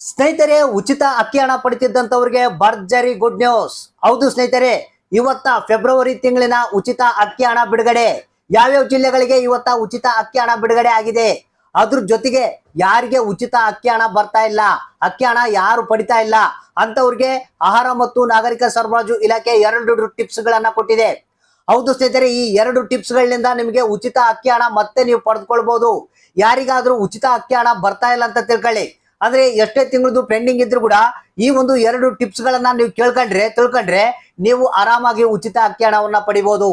ಸ್ನೇಹಿತರೆ, ಉಚಿತ ಅಕ್ಕಿ ಹಣ ಪಡಿತಿದ್ದಂಥವ್ರಿಗೆ ಭರ್ಜರಿ ಗುಡ್ ನ್ಯೂಸ್ ಹೌದು ಸ್ನೇಹಿತರೆ, ಇವತ್ತ ಫೆಬ್ರವರಿ ತಿಂಗಳಿನ ಉಚಿತ ಅಕ್ಕಿ ಹಣ ಬಿಡುಗಡೆ. ಯಾವ್ಯಾವ ಜಿಲ್ಲೆಗಳಿಗೆ ಇವತ್ತ ಉಚಿತ ಅಕ್ಕಿ ಹಣ ಬಿಡುಗಡೆ ಆಗಿದೆ? ಅದ್ರ ಜೊತೆಗೆ ಯಾರಿಗೆ ಉಚಿತ ಅಕ್ಕಿ ಹಣ ಬರ್ತಾ ಇಲ್ಲ? ಅಕ್ಕಿ ಹಣ ಯಾರು ಪಡಿತಾ ಇಲ್ಲ? ಅಂತವ್ರಿಗೆ ಆಹಾರ ಮತ್ತು ನಾಗರಿಕ ಸರಬರಾಜು ಇಲಾಖೆ ಎರಡು ಟಿಪ್ಸ್ ಗಳನ್ನ ಕೊಟ್ಟಿದೆ. ಹೌದು ಸ್ನೇಹಿತರೆ, ಈ ಎರಡು ಟಿಪ್ಸ್ ಗಳಿಂದ ನಿಮಗೆ ಉಚಿತ ಅಕ್ಕಿ ಹಣ ಮತ್ತೆ ನೀವು ಪಡೆದುಕೊಳ್ಬಹುದು ಯಾರಿಗಾದ್ರೂ ಉಚಿತ ಅಕ್ಕಿ ಹಣ ಬರ್ತಾ ಇಲ್ಲ ಅಂತ ತಿಳ್ಕೊಳ್ಳಿ. ಅಂದ್ರೆ ಎಷ್ಟೇ ತಿಂಗಳದು ಪೆಂಡಿಂಗ್ ಇದ್ರು ಕೂಡ ಈ ಒಂದು ಎರಡು ಟಿಪ್ಸ್ ಗಳನ್ನ ನೀವು ಕೇಳ್ಕೊಂಡ್ರೆ, ತಿಳ್ಕೊಂಡ್ರೆ ನೀವು ಆರಾಮಾಗಿ ಉಚಿತ ಅಕ್ಕಿ ಹಣವನ್ನ ಪಡಿಬಹುದು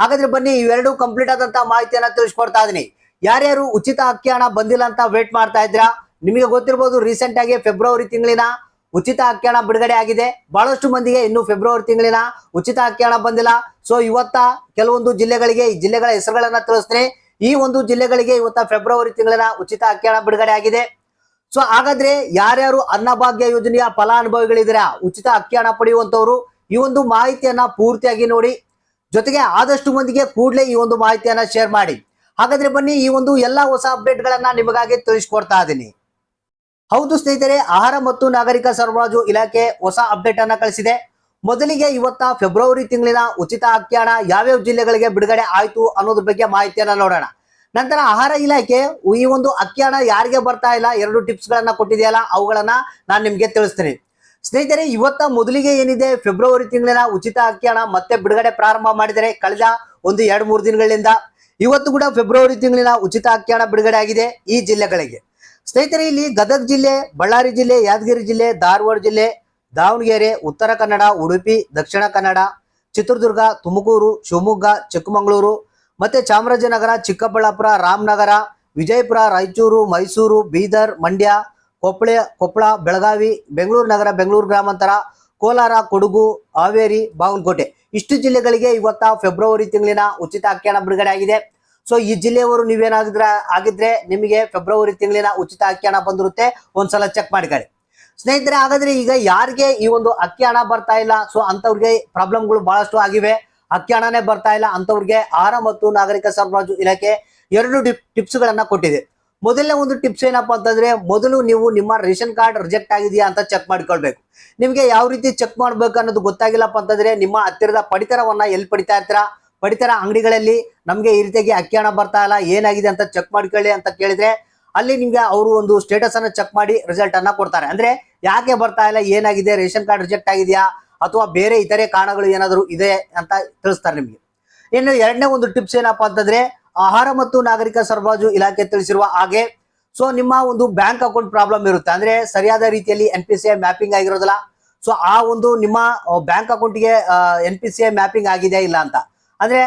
ಹಾಗಾದ್ರೆ ಬನ್ನಿ ಇವೆರಡು ಕಂಪ್ಲೀಟ್ ಆದಂತ ಮಾಹಿತಿಯನ್ನ ತಿಳಿಸ್ಕೊಡ್ತಾ ಇದೀನಿ. ಯಾರ್ಯಾರು ಉಚಿತ ಅಕ್ಕಿ ಹಣ ಬಂದಿಲ್ಲ ಅಂತ ವೇಟ್ ಮಾಡ್ತಾ ಇದ್ರಾ ನಿಮಗೆ ಗೊತ್ತಿರಬಹುದು ರೀಸೆಂಟ್ ಆಗಿ ಫೆಬ್ರವರಿ ತಿಂಗಳಿನ ಉಚಿತ ಅಕ್ಕಿ ಹಣ ಬಿಡುಗಡೆ ಆಗಿದೆ. ಬಹಳಷ್ಟು ಮಂದಿಗೆ ಇನ್ನು ಫೆಬ್ರವರಿ ತಿಂಗಳಿನ ಉಚಿತ ಅಕ್ಕಿ ಹಣ ಬಂದಿಲ್ಲ. ಸೊ ಇವತ್ತ ಕೆಲವೊಂದು ಜಿಲ್ಲೆಗಳಿಗೆ, ಈ ಜಿಲ್ಲೆಗಳ ಹೆಸರುಗಳನ್ನ ತಿಳಿಸ್ತೀನಿ. ಈ ಒಂದು ಜಿಲ್ಲೆಗಳಿಗೆ ಇವತ್ತ ಫೆಬ್ರವರಿ ತಿಂಗಳಿನ ಉಚಿತ ಅಕ್ಕಿ ಹಣ ಬಿಡುಗಡೆ ಆಗಿದೆ. ಸೊ ಹಾಗಾದ್ರೆ ಯಾರ್ಯಾರು ಅನ್ನಭಾಗ್ಯ ಯೋಜನೆಯ ಫಲಾನುಭವಿಗಳಿದ್ದೀರಾ, ಉಚಿತ ಅಕ್ಕಿ ಹಣ ಪಡೆಯುವಂತವ್ರು ಈ ಒಂದು ಮಾಹಿತಿಯನ್ನ ಪೂರ್ತಿಯಾಗಿ ನೋಡಿ, ಜೊತೆಗೆ ಆದಷ್ಟು ಮಂದಿಗೆ ಕೂಡಲೇ ಈ ಒಂದು ಮಾಹಿತಿಯನ್ನ ಶೇರ್ ಮಾಡಿ. ಹಾಗಾದ್ರೆ ಬನ್ನಿ, ಈ ಒಂದು ಎಲ್ಲಾ ಹೊಸ ಅಪ್ಡೇಟ್ ಗಳನ್ನ ನಿಮಗಾಗಿ ತಿಳಿಸ್ಕೊಡ್ತಾ ಇದ್ದೀನಿ. ಹೌದು ಸ್ನೇಹಿತರೆ, ಆಹಾರ ಮತ್ತು ನಾಗರಿಕ ಸರಬರಾಜು ಇಲಾಖೆ ಹೊಸ ಅಪ್ಡೇಟ್ ಅನ್ನ ಕಳಿಸಿದೆ. ಮೊದಲಿಗೆ ಇವತ್ತ ಫೆಬ್ರವರಿ ತಿಂಗಳಿನ ಉಚಿತ ಅಕ್ಕಿ ಹಣ ಯಾವ್ಯಾವ ಜಿಲ್ಲೆಗಳಿಗೆ ಬಿಡುಗಡೆ ಆಯ್ತು ಅನ್ನೋದ್ರ ಬಗ್ಗೆ ಮಾಹಿತಿಯನ್ನ ನೋಡೋಣ. ನಂತರ ಆಹಾರ ಇಲಾಖೆ, ಈ ಒಂದು ಅಕ್ಕಿ ಹಣ ಯಾರಿಗೆ ಬರ್ತಾ ಇಲ್ಲ, ಎರಡು ಟಿಪ್ಸ್ ಗಳನ್ನ ಕೊಟ್ಟಿದೆಯಲ್ಲ, ಅವುಗಳನ್ನ ನಾನು ನಿಮ್ಗೆ ತಿಳಿಸ್ತೀನಿ. ಸ್ನೇಹಿತರೆ, ಇವತ್ತ ಮೊದಲಿಗೆ ಏನಿದೆ, ಫೆಬ್ರವರಿ ತಿಂಗಳಿನ ಉಚಿತ ಅಕ್ಕಿ ಮತ್ತೆ ಬಿಡುಗಡೆ ಪ್ರಾರಂಭ ಮಾಡಿದರೆ ಕಳೆದ ಒಂದು ಎರಡು ಮೂರು ದಿನಗಳಿಂದ ಇವತ್ತು ಕೂಡ ಫೆಬ್ರವರಿ ತಿಂಗಳಿನ ಉಚಿತ ಅಕ್ಕಿ ಹಣ ಬಿಡುಗಡೆ ಆಗಿದೆ ಈ ಜಿಲ್ಲೆಗಳಿಗೆ. ಸ್ನೇಹಿತರೆ, ಇಲ್ಲಿ ಗದಗ ಜಿಲ್ಲೆ, ಬಳ್ಳಾರಿ ಜಿಲ್ಲೆ, ಯಾದಗಿರಿ ಜಿಲ್ಲೆ, ಧಾರವಾಡ ಜಿಲ್ಲೆ, ದಾವಣಗೆರೆ, ಉತ್ತರ ಕನ್ನಡ, ಉಡುಪಿ, ದಕ್ಷಿಣ ಕನ್ನಡ, ಚಿತ್ರದುರ್ಗ, ತುಮಕೂರು, ಶಿವಮೊಗ್ಗ, ಚಿಕ್ಕಮಗಳೂರು ಮತ್ತೆ ಚಾಮರಾಜನಗರ, ಚಿಕ್ಕಬಳ್ಳಾಪುರ, ರಾಮನಗರ, ವಿಜಯಪುರ, ರಾಯಚೂರು, ಮೈಸೂರು, ಬೀದರ್, ಮಂಡ್ಯ, ಕೊಪ್ಪಳ ಕೊಪ್ಪಳ, ಬೆಳಗಾವಿ, ಬೆಂಗಳೂರು ನಗರ, ಬೆಂಗಳೂರು ಗ್ರಾಮಾಂತರ, ಕೋಲಾರ, ಕೊಡಗು, ಹಾವೇರಿ, ಬಾಗಲಕೋಟೆ. ಇಷ್ಟು ಜಿಲ್ಲೆಗಳಿಗೆ ಇವತ್ತ ಫೆಬ್ರವರಿ ತಿಂಗಳಿನ ಉಚಿತ ಹಣ ಬಿಡುಗಡೆ ಆಗಿದೆ. ಸೊ ಈ ಜಿಲ್ಲೆಯವರು ನೀವೇನಾಗಿದ್ರ, ಆಗಿದ್ರೆ ನಿಮಗೆ ಫೆಬ್ರವರಿ ತಿಂಗಳಿನ ಉಚಿತ ಅಕ್ಕಿ ಹಣ ಬಂದಿರುತ್ತೆ. ಒಂದ್ಸಲ ಚೆಕ್ ಮಾಡ್ಕೊಳ್ಳಿ. ಸ್ನೇಹಿತರೆ, ಹಾಗಾದ್ರೆ ಈಗ ಯಾರಿಗೆ ಈ ಒಂದು ಅಕ್ಕಿ ಹಣ ಬರ್ತಾ ಇಲ್ಲ? ಸೊ ಅಂತವ್ರಿಗೆ ಪ್ರಾಬ್ಲಮ್ಗಳು ಬಹಳಷ್ಟು ಆಗಿವೆ. ಅಕ್ಕಿ ಬರ್ತಾ ಇಲ್ಲ. ಅಂತವ್ರಿಗೆ ಆಹಾರ ಮತ್ತು ನಾಗರಿಕ ಸರಬರಾಜು ಇಲಾಖೆ ಎರಡು ಟಿಪ್ಸ್ ಗಳನ್ನ ಕೊಟ್ಟಿದೆ. ಮೊದಲನೇ ಒಂದು ಟಿಪ್ಸ್ ಏನಪ್ಪಾ ಅಂತಂದ್ರೆ, ಮೊದಲು ನೀವು ನಿಮ್ಮ ರೇಷನ್ ಕಾರ್ಡ್ ರಿಜೆಕ್ಟ್ ಆಗಿದೆಯಾ ಅಂತ ಚೆಕ್ ಮಾಡ್ಕೊಳ್ಬೇಕು. ನಿಮ್ಗೆ ಯಾವ ರೀತಿ ಚೆಕ್ ಮಾಡ್ಬೇಕು ಅನ್ನೋದು ಗೊತ್ತಾಗಿಲ್ಲಪ್ಪ ಅಂತಂದ್ರೆ, ನಿಮ್ಮ ಹತ್ತಿರದ ಪಡಿತರವನ್ನ ಎಲ್ಲಿ ಪಡಿತಾ ಇರ್ತೀರಾ? ಪಡಿತರ ಅಂಗಡಿಗಳಲ್ಲಿ ನಮ್ಗೆ ಈ ರೀತಿಯಾಗಿ ಅಕ್ಕಿ ಬರ್ತಾ ಇಲ್ಲ, ಏನಾಗಿದೆ ಅಂತ ಚೆಕ್ ಮಾಡ್ಕೊಳ್ಳಿ ಅಂತ ಕೇಳಿದ್ರೆ, ಅಲ್ಲಿ ನಿಮ್ಗೆ ಅವರು ಒಂದು ಸ್ಟೇಟಸ್ ಅನ್ನ ಚೆಕ್ ಮಾಡಿ ರಿಸಲ್ಟ್ ಅನ್ನ ಕೊಡ್ತಾರೆ. ಅಂದ್ರೆ ಯಾಕೆ ಬರ್ತಾ ಇಲ್ಲ, ಏನಾಗಿದೆ, ರೇಷನ್ ಕಾರ್ಡ್ ರಿಜೆಕ್ಟ್ ಆಗಿದೆಯಾ? ಅಥವಾ ಬೇರೆ ಇತರೆ ಕಾರಣಗಳು ಏನಾದರೂ ಇದೆ ಅಂತ ತಿಳಿಸ್ತಾರೆ ನಿಮ್ಗೆ. ಇನ್ನು ಎರಡನೇ ಒಂದು ಟಿಪ್ಸ್ ಏನಪ್ಪಾ ಅಂತಂದ್ರೆ ಆಹಾರ ಮತ್ತು ನಾಗರಿಕ ಸರಬರಾಜು ಇಲಾಖೆ ತಿಳಿಸಿರುವ ಹಾಗೆ, ಸೊ ನಿಮ್ಮ ಒಂದು ಬ್ಯಾಂಕ್ ಅಕೌಂಟ್ ಪ್ರಾಬ್ಲಮ್ ಇರುತ್ತೆ. ಅಂದ್ರೆ ಸರಿಯಾದ ರೀತಿಯಲ್ಲಿ ಎನ್ ಪಿ ಸಿ ಮ್ಯಾಪಿಂಗ್ ಆಗಿರೋದಿಲ್ಲ. ಸೊ ಆ ಒಂದು ನಿಮ್ಮ ಬ್ಯಾಂಕ್ ಅಕೌಂಟ್ಗೆ ಎನ್ ಪಿ ಮ್ಯಾಪಿಂಗ್ ಆಗಿದೆಯಾ ಇಲ್ಲ ಅಂತ. ಅಂದ್ರೆ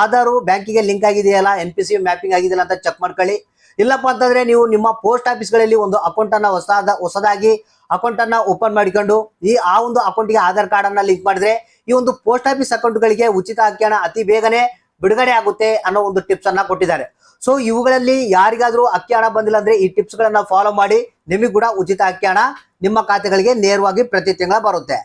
ಆಧಾರು ಬ್ಯಾಂಕಿಗೆ ಲಿಂಕ್ ಆಗಿದೆಯಲ್ಲ ಎನ್ ಪಿ ಸಿ ಮ್ಯಾಪಿಂಗ್ ಆಗಿದೆಯಲ್ಲ ಅಂತ ಚೆಕ್ ಮಾಡ್ಕೊಳ್ಳಿ. ಇಲ್ಲಪ್ಪ ಅಂತಂದ್ರೆ ನೀವು ನಿಮ್ಮ ಪೋಸ್ಟ್ ಆಫೀಸ್ಗಳಲ್ಲಿ ಒಂದು ಅಕೌಂಟ್ ಅನ್ನ ಹೊಸದ, ಹೊಸದಾಗಿ ಅಕೌಂಟ್ ಅನ್ನ ಓಪನ್ ಮಾಡಿಕೊಂಡು ಈ, ಆ ಒಂದು ಅಕೌಂಟಿಗೆ ಆಧಾರ್ ಕಾರ್ಡ್ ಅನ್ನ ಲಿಂಕ್ ಮಾಡಿದ್ರೆ ಈ ಒಂದು ಪೋಸ್ಟ್ ಆಫೀಸ್ ಅಕೌಂಟ್ಗಳಿಗೆ ಉಚಿತ ಅಕ್ಕಿ ಹಣ ಅತಿ ಬೇಗನೆ ಬಿಡುಗಡೆ ಆಗುತ್ತೆ ಅನ್ನೋ ಒಂದು ಟಿಪ್ಸ್ ಅನ್ನ ಕೊಟ್ಟಿದ್ದಾರೆ. ಸೊ ಇವುಗಳಲ್ಲಿ ಯಾರಿಗಾದ್ರೂ ಅಕ್ಕಿ ಹಣ ಬಂದಿಲ್ಲ ಅಂದ್ರೆ ಈ ಟಿಪ್ಸ್ ಗಳನ್ನ ಫಾಲೋ ಮಾಡಿ ನಿಮಗೆ ಕೂಡ ಉಚಿತ ಅಕ್ಕಿ ನಿಮ್ಮ ಖಾತೆಗಳಿಗೆ ನೇರವಾಗಿ ಪ್ರತಿ ತಿಂಗಳ ಬರುತ್ತೆ.